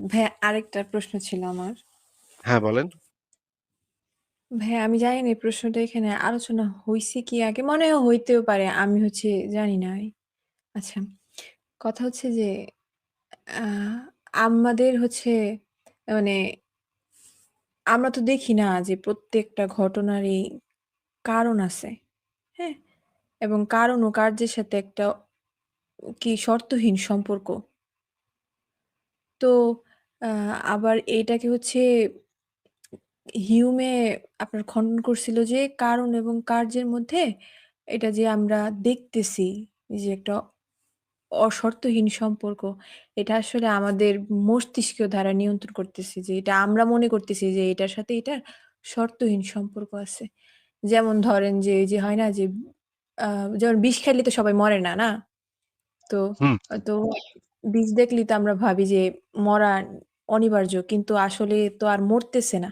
ভাইয়া আরেকটা প্রশ্ন ছিল আমার। হ্যাঁ, বলেন। ভাইয়া আমি জানি না এই প্রশ্নটা এখানে আলোচনা হইছে কি আগে? মনে হয় হইতেও পারে। আমি হচ্ছে জানি না। আচ্ছা। কথা হচ্ছে যে আ আমাদের হচ্ছে মানে আমরা তো দেখি না যে প্রত্যেকটা ঘটনারই কারণ আছে। হ্যাঁ? এবং কারণ ও কার্যের সাথে একটা কি শর্তহীন সম্পর্ক। তো আ আবার এইটাকে হচ্ছে হিউমে আপনার খণ্ডন করছিল যে কারণ এবং কার্যের মধ্যে এটা যে আমরা দেখতেছি যে একটা অশর্তহীন সম্পর্ক। এটা আসলে আমাদের মস্তিষ্ক দ্বারা নিয়ন্ত্রণ করতেছি যে এটা আমরা মনে করতেছি যে এটার সাথে এটার শর্তহীন সম্পর্ক আছে। যেমন ধরেন যে এই যে হয় না যে আ যেমন বিষ খাইলে তো সবাই মরে না, না? তো হুম। তো বিষ দেখলেই তো আমরা ভাবি যে মরা অনিবার্য। কিন্তু আসলে তো আর মরতেছে না।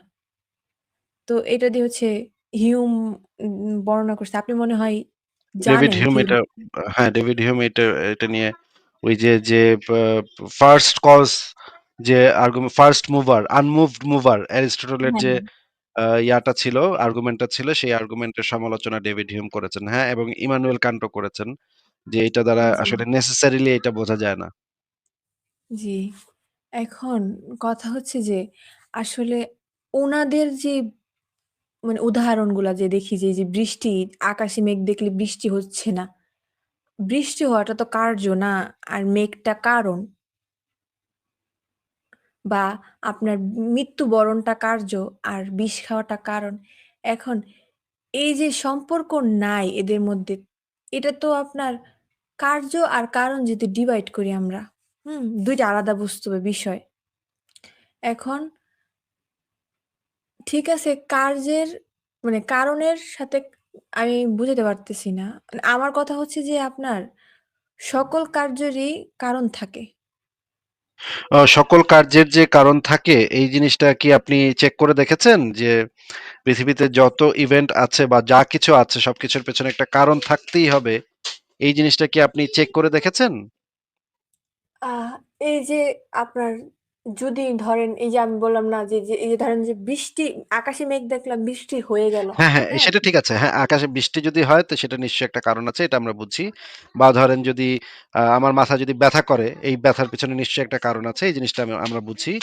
তো এটা দিয়ে হচ্ছে হিউম উম বর্ণনা করছে। আপনি মনে হয় ডেভিড জানেন হিউম কি এটা হ্যাঁ, ডেভিড হিউম এটা এটা নিয়ে ওই যে, যে পা ফার্স্ট কজ যে argument first mover, unmoved mover অ্যারিস্টটলের হ্যাঁ, যে হ্যাঁ। আ ইয়াটা ছিল, আর্গুমেন্টটা ছিল সেই আর্গুমেন্টের সমালোচনা ডেভিড হিউম করেছেন। হ্যাঁ, এবং ইমানুয়েল কান্টও করেছেন। যে এটা দ্বারা জি। আসলে নেসেসারিলি এটা বোঝা যায় না। জি। এখন কথা হচ্ছে যে আসলে ওনাদের যে মানে উদাহরণগুলা যে দেখি যে, যে বৃষ্টি, আকাশে মেঘ দেখলে বৃষ্টি হচ্ছে না। বৃষ্টি হওয়াটা তো কার্য না, আর মেঘটা কারণ। বা আপনার মৃত্যুবরণটা কার্য, আর বিষ খাওয়াটা কারণ। এখন এই যে সম্পর্ক নাই এদের মধ্যে, এটা তো আপনার কার্য আর কারণ যদি ডিভাইড করি আমরা, হুম? দুইটা আলাদা বুঝতে হবে বিষয়। এখন ঠিক আছে, কার্যের মানে কারণের সাথে আমি বুঝাতে পারতেছি না। আমার কথা হচ্ছে যে আপনার সকল কার্যেরই কারণ থাকে। সকল কার্যের যে কারণ থাকে, এই জিনিসটা কি আপনি চেক করে দেখেছেন? যে পৃথিবীতে যত ইভেন্ট আছে বা যা কিছু আছে, সবকিছুর পেছনে একটা কারণ থাকতেই হবে। এই জিনিসটা কি আপনি চেক করে দেখেছেন? এই যে আপনার যদি ধরেন এই যে আমি বললাম না যে, যে এই যে ধরেন যে বৃষ্টি আকাশে মেঘ দেখলাম বৃষ্টি হয়ে গেল। হ্যাঁ, হ্যাঁ, হ্যাঁ? সেটা ঠিক আছে। হ্যাঁ, আকাশে বৃষ্টি যদি হয় তো সেটা নিশ্চয়ই একটা কারণ আছে। এটা আমরা বুঝি। বা ধরেন যদি আ আমার মাথা যদি ব্যথা করে, এই ব্যথার পেছনে নিশ্চয়ই একটা কারণ আছে। এই জিনিসটা আমি আমরা বুঝি।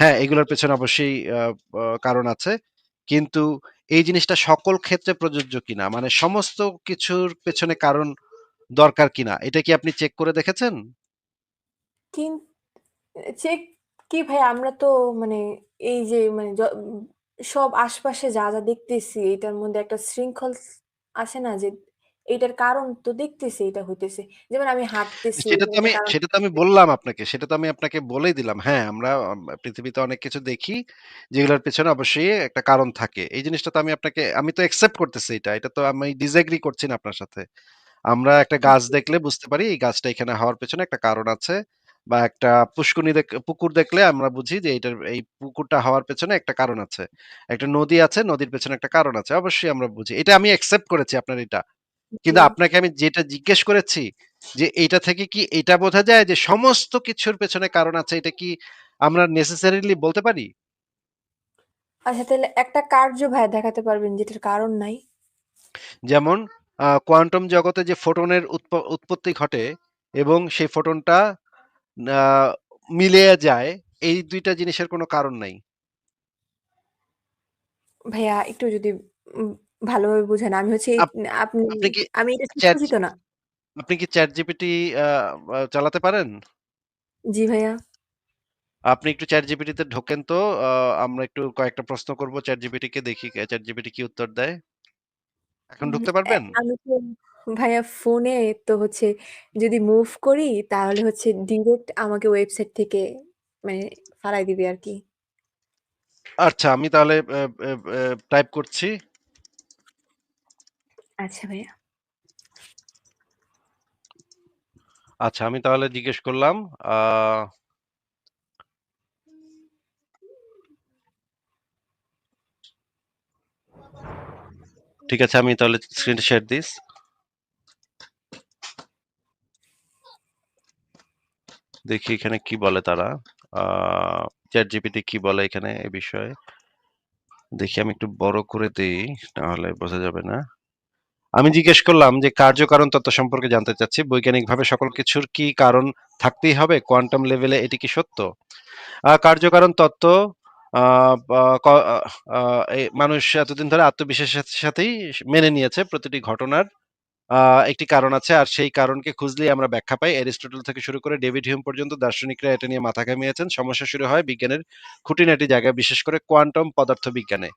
হ্যাঁ, এগুলোর পেছনে অবশ্যই আ আ কারণ আছে। কিন্তু এই জিনিসটা সকল ক্ষেত্রে প্রযোজ্য কিনা? মানে সমস্ত কিছুর পেছনে কারণ দরকার কিনা? এটা কি আপনি চেক করে দেখেছেন? কিন চেক কি ভাই আমরা তো মানে এই যে মানে য সব আশপাশে যা, যা দেখতেছি এটার মধ্যে একটা শৃঙ্খল আছে না যে এইটার কারণ তো দেখতেছি এটা হইতেছে। যেমন আমি হাঁটতেছি সেটা তো আমি কারণ সেটা তো আমি বললাম আপনাকে। সেটা তো আমি আপনাকে বলেই দিলাম। হ্যাঁ, আমরা আম পৃথিবীতে অনেক কিছু দেখি, যেগুলোর পেছনে অবশ্যই একটা কারণ থাকে। এই জিনিসটা তো আমি আপনাকে আমি তো অ্যাকসেপ্ট করতেছি এটা। এটা তো আমি ডিসএগ্রি করছি না আপনার সাথে। আমরা একটা গাছ জি, দেখলে বুঝতে পারি এই গাছটা এখানে হওয়ার পেছনে একটা কারণ আছে। বা একটা পুষ্কুনি দেখ পুকুর দেখলে আমরা বুঝি যে এইটার এই পুকুরটা হওয়ার পেছনে একটা কারণ আছে। একটা নদী আছে, নদীর পেছনে একটা কারণ আছে। অবশ্যই আমরা বুঝি। এটা আমি অ্যাকসেপ্ট করেছি আপনার এটা। কিন্তু আপনাকে আমি যেটা জিজ্ঞেস করেছি যে এটা থেকে কি এটা বোঝা যায় যে সমস্ত কিছুর পেছনে কারণ আছে এটা কি আমরা নেসেসারিলি বলতে পারি? আচ্ছা তাইলে একটা কার্য ভাইয়া দেখাতে পারবেন যেটার কারণ নাই? যেমন কোয়ান্টাম জগতে যে ফোটনের উৎপত্তি ঘটে এবং সেই ফোটনটা আ মিলিয়ে যায় এই ২ টা জিনিসের কোনো কারণ নাই। ভাইয়া একটু যদি উম ভালোভাবে বুঝান। আমি হচ্ছে এই আপ আপনি আপনি কি আমি এটা চ্যাট শিক্ষিত না। আপনি কি ChatGPT আ আ চালাতে পারেন? জি ভাইয়া। আপনি একটু ChatGPT তে ঢোকেন তো। আ আমরা একটু কয়েকটা প্রশ্ন করব ChatGPT কে দেখি ChatGPT কি উত্তর দেয়। এখন ঢুকতে অ্যা পারবেন? আমি তো ভাইয়া ফোনে তো হচ্ছে যদি মুভ করি তাহলে হচ্ছে ডিরেক্ট আমাকে ওয়েবসাইট থেকে মানে ফালায় দিবে আরকি। আচ্ছা আমি তাহলে অ্যা অ্যা অ্যা টাইপ করছি। আচ্ছা ভাইয়া। আচ্ছা আমি তাহলে জিজ্ঞেস করলাম আ ঠিক আছে আমি তাহলে স্ক্রিন শেয়ার দিস। দেখি এখানে কি বলে তারা। আ, ChatGPT কি বলে এখানে এ বিষয়ে? দেখি আমি একটু বড় করে দিই নাহলে বোঝা যাবে না। আমি জিজ্ঞেস করলাম যে কার্যকারণ তত্ত্ব সম্পর্কে জানতে চাচ্ছি। বৈজ্ঞানিকভাবে সকল কিছুর কি কারণ থাকতেই হবে? কোয়ান্টাম লেভেলে এটি কি সত্য? কার্যকারণ তত্ত্ব মানুষ এতদিন ধরে আত্মবিশ্বাসের সাথেই মেনে নিয়েছে প্রতিটি ঘটনার একটি কারণ আছে। আর সেই কারণকে খুঁজলেই আমরা ব্যাখ্যা পাই। অ্যারিস্টটল থেকে শুরু করে ডেভিড হিউম পর্যন্ত দার্শনিকরা এটা নিয়ে মাথা ঘামিয়েছেন। সমস্যা শুরু হয় বিজ্ঞানের খুঁটিনাটি জায়গায়, বিশেষ করে কোয়ান্টাম পদার্থবিজ্ঞানে।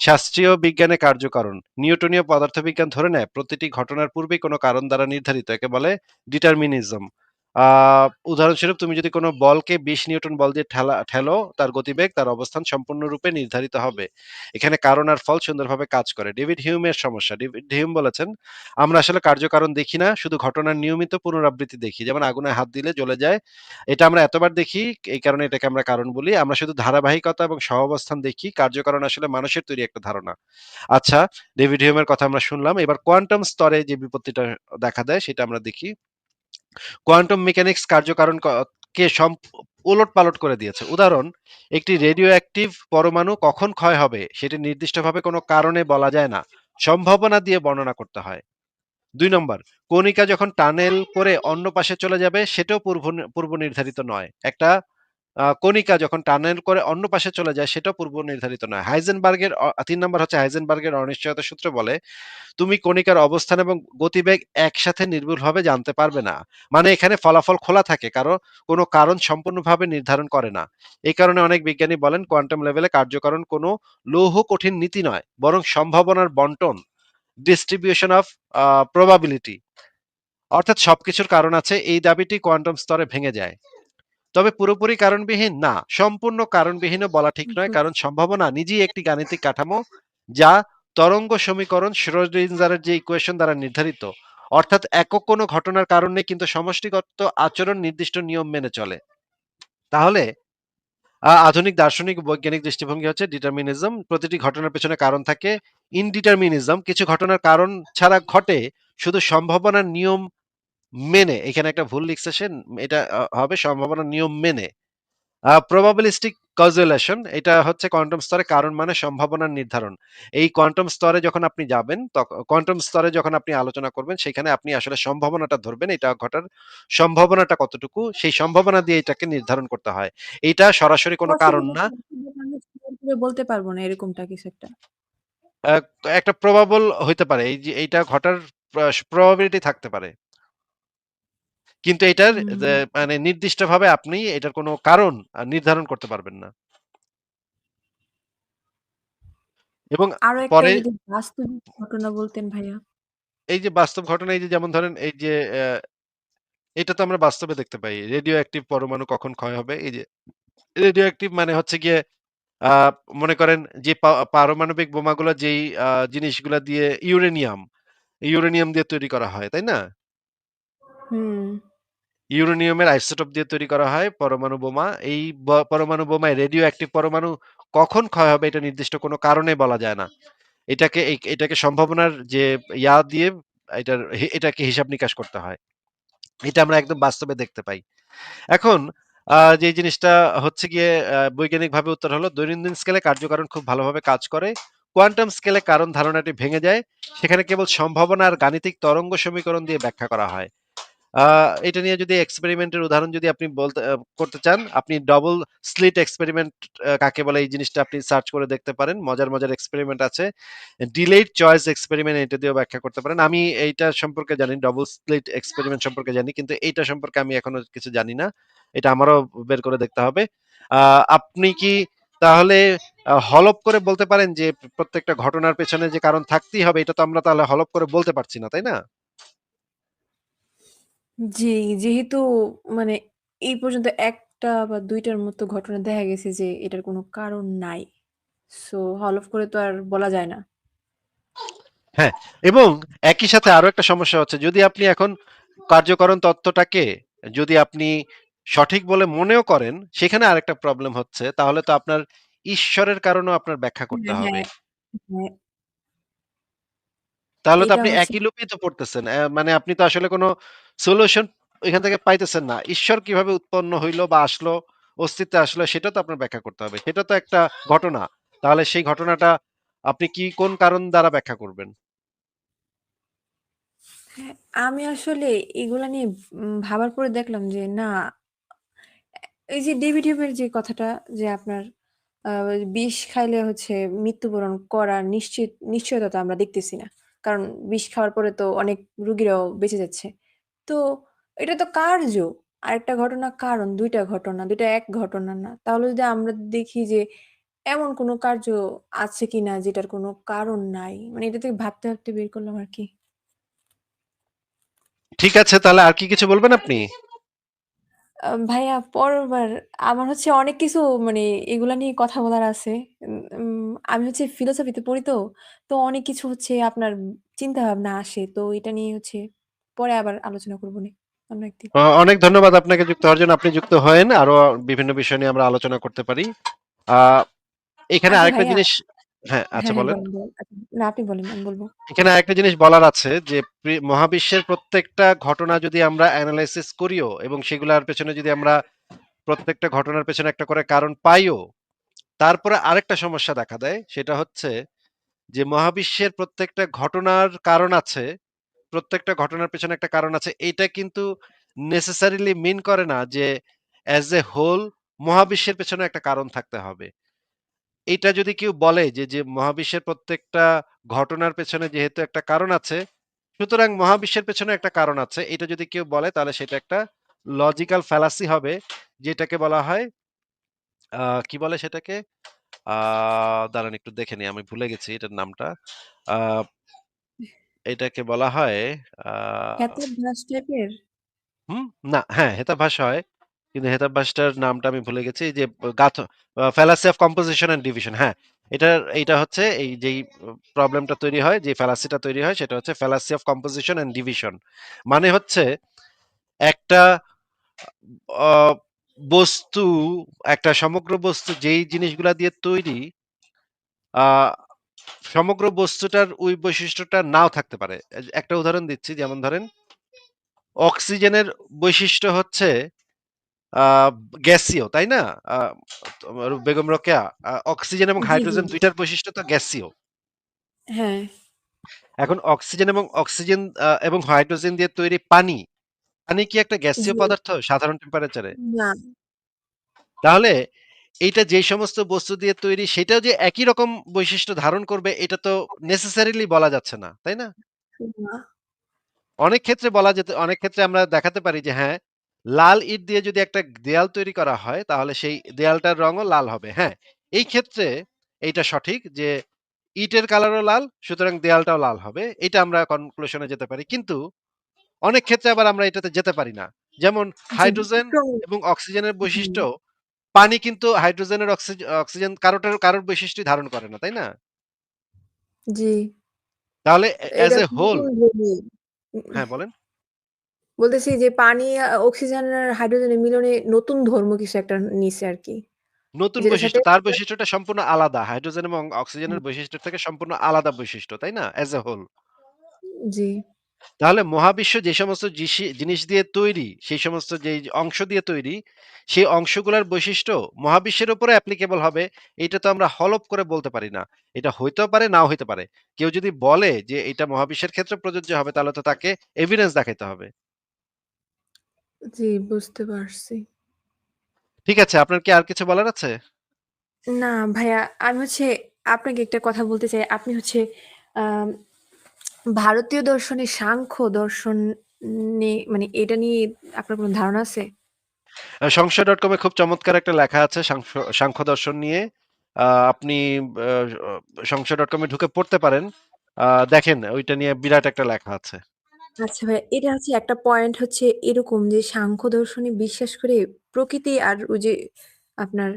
শাস্ত্রীয় বিজ্ঞানে কার্যকারণ। নিউটনীয় পদার্থবিজ্ঞান ধরে নেয় প্রতিটি ঘটনার পূর্বেই কোনো কারণ দ্বারা নির্ধারিত। একে বলে ডিটারমিনিজম। উদাহরণস্বরূপ তুমি যদি কোনো বলকে ২০ নিউটন বল দিয়ে ঠেলা ঠেলো, তার গতিবেগ, তার অবস্থান সম্পূর্ণরূপে নির্ধারিত হবে। এখানে কারণ আর ফল সুন্দরভাবে কাজ করে। ডেভিড হিউমের সমস্যা। ডেভিড হিউম বলেছেন, আমরা আসলে কার্যকারণ দেখি না, শুধু ঘটনার নিয়মিত পুনরাবৃত্তি দেখি। যেমন আগুনে হাত দিলে জ্বলে যায়। এটা আমরা এতবার দেখি, এই কারণে এটাকে আমরা কারণ বলি। আমরা শুধু ধারাবাহিকতা এবং সহাবস্থান দেখি। কার্যকারণ আসলে মানুষের তৈরি একটা ধারণা। আচ্ছা, ডেভিড হিউমের কথা আমরা শুনলাম। এবার কোয়ান্টাম স্তরে যে বিপত্তিটা দেখা দেয় সেটা আমরা দেখি। কোয়ান্টাম মেকানিক্স কার্যকারণ কে সম ওলটপালট করে দিয়েছে। উদাহরণ, একটি রেডিও অ্যাক্টিভ পরমাণু কখন ক্ষয় হবে সেটি নির্দিষ্টভাবে কোনো কারণে বলা যায় না। সম্ভাবনা দিয়ে বর্ণনা করতে হয়। দুই নম্বর, কণিকা যখন টানেল করে অন্য পাশে চলে যাবে সেটাও পূর্ব পূর্ব নির্ধারিত নয়। একটা কণিকা যখন টানেল করে অন্য পাশে চলে যায় সেটা পূর্ব নির্ধারিত নয়। হাইজেনবার্গের ৩ নম্বর হচ্ছে হাইজেনবার্গের অনিশ্চয়তা সূত্র বলে, তুমি কণিকার অবস্থান এবং গতিবেগ একসাথে নির্ভুলভাবে জানতে পারবে না। মানে এখানে ফলাফল খোলা থাকে, কারও কোনো কারণ সম্পূর্ণভাবে নির্ধারণ করে না। এই কারণে অনেক বিজ্ঞানী বলেন কোয়ান্টাম লেভেলে কার্যকরণ কোনো লৌহ কঠিন নীতি নয়, বরং সম্ভাবনার বন্টন, ডিস্ট্রিবিউশন অফ প্রবাবিলিটি। অর্থাৎ সবকিছুর কারণ আছে। এই দাবিটি কোয়ান্টাম স্তরে ভেঙে যায়। তবে পুরোপুরি কারণবিহীন না, সম্পূর্ণ কারণবিহীনও বলা ঠিক নয়। কারণ সম্ভাবনা নিজেই একটি গাণিতিক কাঠামো, যা তরঙ্গ সমীকরণ শ্রোডিঞ্জারের যে ইকুয়েশন দ্বারা নির্ধারিত। অর্থাৎ একক কোনো ঘটনার কারণ কিন্তু সমষ্টিগত আচরণ নির্দিষ্ট নিয়ম মেনে চলে। তাহলে আধুনিক দার্শনিক বৈজ্ঞানিক দৃষ্টিভঙ্গি হচ্ছে ডিটারমিনিজম। প্রতিটি ঘটনার পেছনে কারণ থাকে। ইনডিটারমিনিজম, কিছু ঘটনার কারণ ছাড়া ঘটে, শুধু সম্ভাবনার নিয়ম মেনে। এখানে একটা ভুল লিখছে সে, এটা হবে সম্ভাবনার নিয়ম মেনে। প্রবাবিলিস্টিক কজুলেশন, এটা হচ্ছে কোয়ান্টাম স্তরে কারণ মানে সম্ভাবনার নির্ধারণ। এই কোয়ান্টাম স্তরে যখন আপনি যাবেন, কোয়ান্টাম স্তরে যখন আপনি আলোচনা করবেন, সেখানে আপনি আসলে সম্ভাবনাটা ধরবেন। এটা ঘটার সম্ভাবনাটা কতটুকু, সেই সম্ভাবনা দিয়ে এটাকে নির্ধারণ করতে হয়। এটা সরাসরি কোনো কারণ না। বলতে পারব না এরকমটা কিছু একটা। একটা প্রবাবল হইতে পারে। এই যে এইটা ঘটার প্রবাবিলিটি থাকতে পারে। কিন্তু এটার। মানে নির্দিষ্টভাবে আপনি এটার কোনো কারণ নির্ধারণ করতে পারবেন না। এবং পরে বাস্তবিক ঘটনা বলতেন ভাইয়া। এই যে বাস্তব ঘটনা, এই যে যেমন ধরেন এই যে এটা তো আমরা বাস্তবে দেখতে পাই। রেডিও অ্যাক্টিভ পরমাণু কখন ক্ষয় হবে? এই যে রেডিও অ্যাক্টিভ মানে হচ্ছে গিয়ে মনে করেন যে পারমাণবিক বোমাগুলা যেই জিনিসগুলা দিয়ে ইউরেনিয়াম, ইউরেনিয়াম দিয়ে তৈরি করা হয়, তাই না? হুম। ইউরেনিয়ামের আইসোটোপ দিয়ে তৈরি করা হয় পরমাণু বোমা। এই পরমাণু বোমায় রেডিও অ্যাক্টিভ পরমাণু কখন ক্ষয় হবে এটা নির্দিষ্ট কোনো কারণে বলা যায় না। এটাকে এটাকে সম্ভাবনার যে ইয়া দিয়ে এটার এটাকে হিসাব নিকাশ করতে হয়। এটা আমরা একদম বাস্তবে দেখতে পাই। এখন যে জিনিসটা হচ্ছে গিয়ে বৈজ্ঞানিকভাবে উত্তর হলো দৈনন্দিন স্কেলে কার্যকারণ খুব ভালোভাবে কাজ করে। কোয়ান্টাম স্কেলে কারণ ধারণাটি ভেঙে যায়। সেখানে কেবল সম্ভাবনা আর গাণিতিক তরঙ্গ সমীকরণ দিয়ে ব্যাখ্যা করা হয়। এটা নিয়ে যদি এক্সপেরিমেন্টের উদাহরণ যদি আপনি বলতে করতে চান, আপনি ডবল স্লিট এক্সপেরিমেন্ট কাকে বলে এই জিনিসটা আপনি সার্চ করে দেখতে পারেন। মজার, মজার এক্সপেরিমেন্ট আছে। ডিলেড চয়েস এক্সপেরিমেন্ট এটা দিয়েও ব্যাখ্যা করতে পারেন। আমি এইটা সম্পর্কে জানি, ডবল স্লিট এক্সপেরিমেন্ট সম্পর্কে জানি। কিন্তু এইটা সম্পর্কে আমি এখনও কিছু জানি না। এটা আমারও বের করে দেখতে হবে। আপনি কি তাহলে আ হলফ করে বলতে পারেন যে প্রত্যেকটা ঘটনার পেছনে যে কারণ থাকতেই হবে, এটা তো আমরা তাহলে হলফ করে বলতে পারছি না, তাই না? জি, যেহেতু মানে এই পর্যন্ত ১ টা বা ২ টার মতো ঘটনা দেখা গেছে যে এটার কোনো কারণ নাই। সো হলফ করে তো আর বলা যায় না। হ্যাঁ, এবং একই সাথে আরও একটা সমস্যা হচ্ছে যদি আপনি এখন কার্যকরণ তত্ত্বটাকে যদি আপনি সঠিক বলে মনেও করেন, সেখানে আরেকটা প্রবলেম হচ্ছে তাহলে তো আপনার ঈশ্বরের কারণেও আপনার ব্যাখ্যা করতে হ্যাঁ, হবে। হ্যাঁ, হ্যাঁ। তাহলে তো আপনি হচ্ছে একই লুপেই তো পড়তেছেন। অ্যা মানে আপনি তো আসলে কোনো সলিউশন এখান থেকে পাইতেছেন না। ঈশ্বর কীভাবে উৎপন্ন হইল বা আসলো অস্তিত্বে আসলো সেটা তো আপনার ব্যাখ্যা করতে হবে। সেটা তো একটা ঘটনা। তাহলে সেই ঘটনাটা আপনি কি কোন কারণ দ্বারা ব্যাখ্যা করবেন? হ্যাঁ, আমি আসলে এগুলা নিয়ে উম ভাবার পরে দেখলাম যে না এই যে ডেভিড হিউমের যে কথাটা যে আপনার আ বিষ খাইলে হচ্ছে মৃত্যুবরণ করার নিশ্চিত নিশ্চয়তা তো আমরা দেখতেছি না। কারণ বিষ খাওয়ার পরে তো অনেক রোগীরাও বেঁচে যাচ্ছে। তো এটা তো কার্য। আরেকটা ঘটনা কারণ, দুইটা ঘটনা, দুইটা এক ঘটনা না। তাহলে যদি আমরা দেখি যে এমন কোনো কার্য আছে কিনা যেটার কোনো কারণ নাই। মানে এটা থেকে ভাবতে, ভাবতে বের করলাম আর কি ঠিক আছে তাহলে আর কি কিছু বলবেন আপনি? ভাইয়া পরেরবার আমার হচ্ছে অনেক কিছু মানে এগুলা নিয়ে কথা বলার আছে। আমি হচ্ছে ফিলোসফিতে পড়ি তো। তো অনেক কিছু হচ্ছে আপনার চিন্তাভাবনা আসে। তো এটা নিয়ে হচ্ছে পরে আবার আলোচনা করবনি অন্য একদিন। অ অনেক ধন্যবাদ আপনাকে যুক্ত হওয়ার জন্য। আপনি যুক্ত হয়েন। আরও বিভিন্ন বিষয় নিয়ে আমরা আলোচনা করতে পারি। আ এখানে আচ্ছা আরেকটা ভাইয়া জিনিস হ্যাঁ, আচ্ছা হ্যাঁ, হ্যাঁ বলেন। বলেন, বলেন। আচ্ছা না আপনি বলেন, আমি বলব। এখানে আরেকটা জিনিস বলার আছে যে পৃ মহাবিশ্বের প্রত্যেকটা ঘটনা যদি আমরা এনালাইসিস করিও এবং সেগুলার পেছনে যদি আমরা প্রত্যেকটা ঘটনার পেছনে একটা করে কারণ পাইও, তারপরে আরেকটা সমস্যা দেখা দেয়। সেটা হচ্ছে যে মহাবিশ্বের প্রত্যেকটা ঘটনার কারণ আছে। প্রত্যেকটা ঘটনার পেছনে একটা কারণ আছে। এইটা কিন্তু নেসেসারিলি মিন করে না যে অ্যাজ এ হোল মহাবিশ্বের পেছনে একটা কারণ থাকতে হবে। এটা যদি কেউ বলে যে, যে মহাবিশ্বের প্রত্যেকটা ঘটনার পেছনে যেহেতু একটা কারণ আছে, সুতরাং মহাবিশ্বের পেছনে একটা কারণ আছে। এটা যদি কেউ বলে তাহলে সেটা একটা লজিক্যাল ফ্যালাসি হবে। যেটাকে বলা হয় আ কি বলে সেটাকে? আ দাঁড়ান একটু দেখে নিই। আমি ভুলে গেছি এটার নামটা। আ এটাকে বলা হয় আ খ্যাতভাস টাইপের? হুম? না, হ্যাঁ, হেতাভাস হয়। কিন্তু হেতাভাসটার নামটা আমি ভুলে গেছি। যে গাথ আ অফ কম্পোজিশন ডিভিশন হ্যাঁ, এটার এইটা হচ্ছে এই যেই প্রবলেমটা তৈরি হয়, যে ফ্যালাসিটা তৈরি হয় সেটা হচ্ছে fallacy of composition and division. মানে হচ্ছে একটা বস্তু, একটা সমগ্র বস্তু যেই জিনিসগুলা দিয়ে তৈরি সমগ্র বস্তুটার ওই বৈশিষ্ট্যটা নাও থাকতে পারে। একটা উদাহরণ দিচ্ছি যেমন ধরেন অক্সিজেনের বৈশিষ্ট্য হচ্ছে গ্যাসীয়, তাই না? বেগম রোকেয়া অক্সিজেন এবং। হাইড্রোজেন দুইটার বৈশিষ্ট্য তো গ্যাসীয়। হ্যাঁ। এখন অক্সিজেন এবং অক্সিজেন এবং হাইড্রোজেন দিয়ে তৈরি পানি। পানি কি একটা গ্যাসীয় জি। পদার্থ সাধারণ টেম্পারেচারে? না। তাহলে এইটা যেই সমস্ত বস্তু দিয়ে তৈরি সেটাও যে একই রকম বৈশিষ্ট্য ধারণ করবে এটা তো নেসেসারিলি বলা যাচ্ছে না, তাই না? না। অনেক ক্ষেত্রে বলা যেতে অনেক ক্ষেত্রে আমরা দেখাতে পারি যে হ্যাঁ, লাল ইট দিয়ে যদি একটা দেয়াল তৈরি করা হয় তাহলে সেই দেয়ালটার রঙও লাল হবে। হ্যাঁ, এই ক্ষেত্রে এইটা সঠিক যে ইটের কালারও লাল সুতরাং দেয়ালটাও লাল হবে। এটা আমরা কনক্লুশন এ যেতে পারি। কিন্তু অনেক ক্ষেত্রে আবার আমরা এটাতে যেতে পারি না। যেমন হাইড্রোজেন এবং অক্সিজেনের বৈশিষ্ট্য পানি কিন্তু হাইড্রোজেনের অক্সিজ অক্সিজেন কারোটার কারোর বৈশিষ্ট্যই ধারণ করে না, তাই না? জি। তাহলে অ্যাজ এ হোল হ্যাঁ, বলেন। বলতেছি যে পানি অক্সিজেন আর হাইড্রোজেনের মিলনে নতুন ধর্ম কিছু একটা নিছে আর কি নতুন বৈশিষ্ট্য। তার বৈশিষ্ট্যটা সম্পূর্ণ আলাদা। হাইড্রোজেন এবং অক্সিজেনের বৈশিষ্ট্য থেকে সম্পূর্ণ আলাদা বৈশিষ্ট্য, তাই না? As a whole. জি, তাহলে মহাবিশ্ব যে সমস্ত জিসি জিনিস দিয়ে তৈরি, সেই সমস্ত যেই অংশ দিয়ে তৈরি, সেই অংশগুলার বৈশিষ্ট্য মহাবিশ্বের উপরে অ্যাপ্লিকেবল হবে, এইটা তো আমরা হলফ করে বলতে পারি না। এটা হইতেও পারে, নাও হইতে পারে। কেউ যদি বলে যে এটা মহাবিশ্বের ক্ষেত্রে প্রযোজ্য হবে, তাহলে তো তাকে এভিডেন্স দেখাইতে হবে। জি বুঝতে পারছি। ঠিক আছে, আপনার কি আর কিছু বলার আছে? না ভাইয়া আমি হচ্ছে আপনাকে একটা কথা বলতে চাই। আপনি হচ্ছে আম ভারতীয় দর্শনে সাংখ্য দর্শন মানে এটা নিয়ে আপনার কোন ধারণা আছে? আ সংশয়.com এ খুব চমৎকার একটা লেখা আছে সাংস সাংখ্য দর্শন নিয়ে। আপনি অ সংশয়.com এ ঢুকে পড়তে পারেন। দেখেন ওইটা নিয়ে বিরাট একটা লেখা আছে। আচ্ছা ভাইয়া এটা হচ্ছে একটা পয়েন্ট হচ্ছে এরকম যে সাংখ্য দর্শনে বিশ্বাস করে প্রকৃতি আর ওই যে আপনার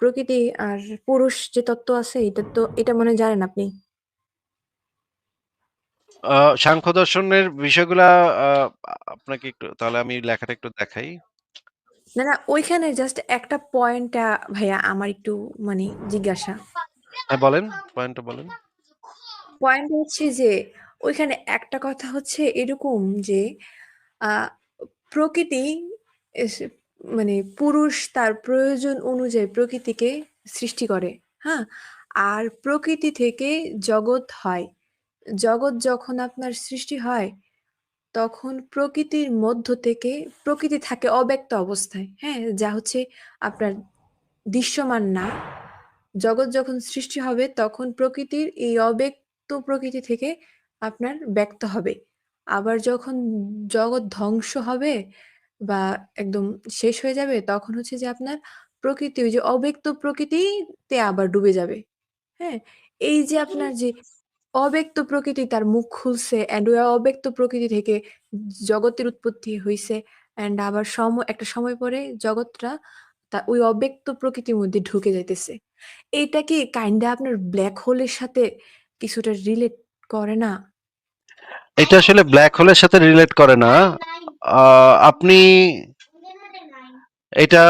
প্রকৃতি আর পুরুষ যে তত্ত্ব আছে এটা তো এটা মনে হয় জানেন আপনি? সাংখ্য দর্শনের বিষয়গুলা আপনাকে একটু তাহলে আমি লেখাটা একটু দেখাই। না, না ওইখানে জাস্ট একটা পয়েন্ট ভাইয়া আমার একটু মানে জিজ্ঞাসা। হ্যাঁ, বলেন, পয়েন্টটা বলেন। পয়েন্ট হচ্ছে যে ওইখানে একটা কথা হচ্ছে এরকম যে প্রকৃতি মানে পুরুষ তার প্রয়োজন অনুযায়ী প্রকৃতিকে সৃষ্টি করে, হ্যাঁ? আর প্রকৃতি থেকে জগৎ হয়। জগৎ যখন আপনার সৃষ্টি হয়, তখন প্রকৃতির মধ্য থেকে প্রকৃতি থাকে অব্যক্ত অবস্থায়, হ্যাঁ? যা হচ্ছে আপনার দৃশ্যমান না। জগৎ যখন সৃষ্টি হবে তখন প্রকৃতির এই অব্যক্ত প্রকৃতি থেকে আপনার ব্যক্ত হবে। আবার যখন জগৎ ধ্বংস হবে বা একদম শেষ হয়ে যাবে তখন হচ্ছে যে আপনার প্রকৃতি ওই যে অব্যক্ত প্রকৃতিতে আবার ডুবে যাবে। হ্যাঁ? এই যে আপনার যে অব্যক্ত প্রকৃতি তার মুখ খুলছে অ্যান্ড ওই অব্যক্ত প্রকৃতি থেকে জগতের উৎপত্তি হয়েছে অ্যান্ড আবার সম, একটা সময় পরে জগৎটা তা ওই অব্যক্ত প্রকৃতির মধ্যে ঢুকে যাইতেছে। এইটা কি কাইন্ডা আপনার ব্ল্যাক হোলের সাথে কিছুটা রিলেট করে না? এটা আসলে ব্ল্যাক হোলের সাথে রিলেট করে না। আপনি এটা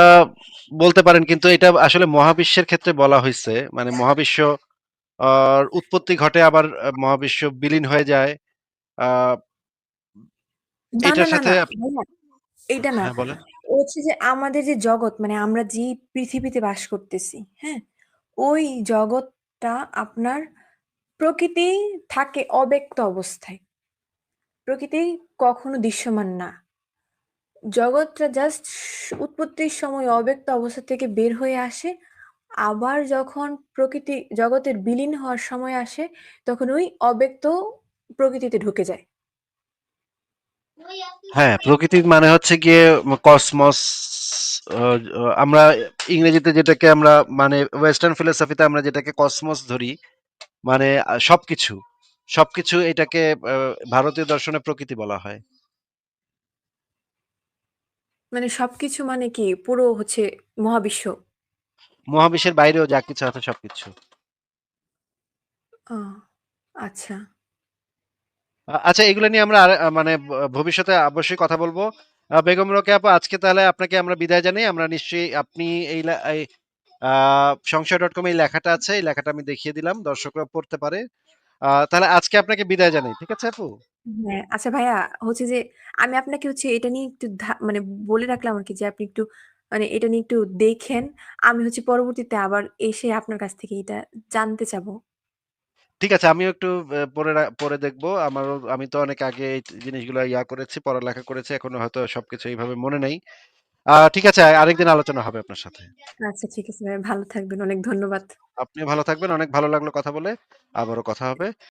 বলতে পারেন কিন্তু এটা আসলে মহাবিশ্বের ক্ষেত্রে বলা হয়েছে মানে মহাবিশ্ব আর উৎপত্তি ঘটে আবার মহাবিশ্ব বিলীন হয়ে যায়। এটার সাথে এইটা না। হ্যাঁ, বলেন। হচ্ছে যে আমাদের যে জগৎ মানে আমরা যে পৃথিবীতে বাস করতেছি, হ্যাঁ? ওই জগৎটা আপনার প্রকৃতি থাকে অব্যক্ত অবস্থায়। প্রকৃতি কখনো দৃশ্যমান না। জগৎটা জাস্ট উৎপত্তির সময় অব্যক্ত অবস্থা থেকে বের হয়ে আসে। আবার যখন প্রকৃতি জগতের বিলীন হওয়ার সময় আসে, তখন ওই অব্যক্ত প্রকৃতিতে ঢুকে যায়। হ্যাঁ, প্রকৃতির মানে হচ্ছে গিয়ে কসমস আমরা ইংরেজিতে যেটাকে আমরা মানে ওয়েস্টার্ন ফিলোসফিতে আমরা যেটাকে কসমস ধরি, মানে সবকিছু। সবকিছু এটাকে ভারতীয় দর্শনে প্রকৃতি বলা হয়। মানে সবকিছু মানে কি? পুরো হচ্ছে মহাবিশ্ব? মহাবিশ্বের বাইরেও যা কিছু আছে সবকিছু। ও আচ্ছা। আচ্ছা এগুলো নিয়ে আমরা মানে ভবিষ্যতে অবশ্যই কথা বলব। বেগম রোকেয়া আপু আজকে তাহলে আপনাকে আমরা বিদায় জানাই। আমরা নিশ্চয়ই আপনি এই এই আ সংশয়.com এই লেখাটা আছে, এই লেখাটা আমি দেখিয়ে দিলাম। দর্শকরা পড়তে পারে। তাহলে আজকে আপনাকে বিদায় জানাই। ঠিক আছে আপু? হ্যাঁ, আচ্ছা ভাইয়া হচ্ছে যে আমি আপনাকে হচ্ছে এটা নিয়ে একটু মানে বলে রাখলাম আর কি যে আপনি একটু মানে এটা নিয়ে একটু দেখেন। আমি হচ্ছে পরবর্তীতে আবার এসে আপনার কাছ থেকে এটা জানতে চাবো। ঠিক আছে আমিও একটু এ পড়ে রা পড়ে দেখব। আমারও আমি তো অনেক আগে এই জিনিসগুলো ইয়া করেছি, পড়ালেখা করেছি। এখনও হয়তো সবকিছু এইভাবে মনে নেই। আ ঠিক আছে আরেকদিন আলোচনা হবে আপনার সাথে। আচ্ছা ঠিক আছে ভাইয়া ভালো থাকবেন। অনেক ধন্যবাদ। আপনিও ভালো থাকবেন। অনেক ভালো লাগল কথা বলে। আবারও কথা হবে।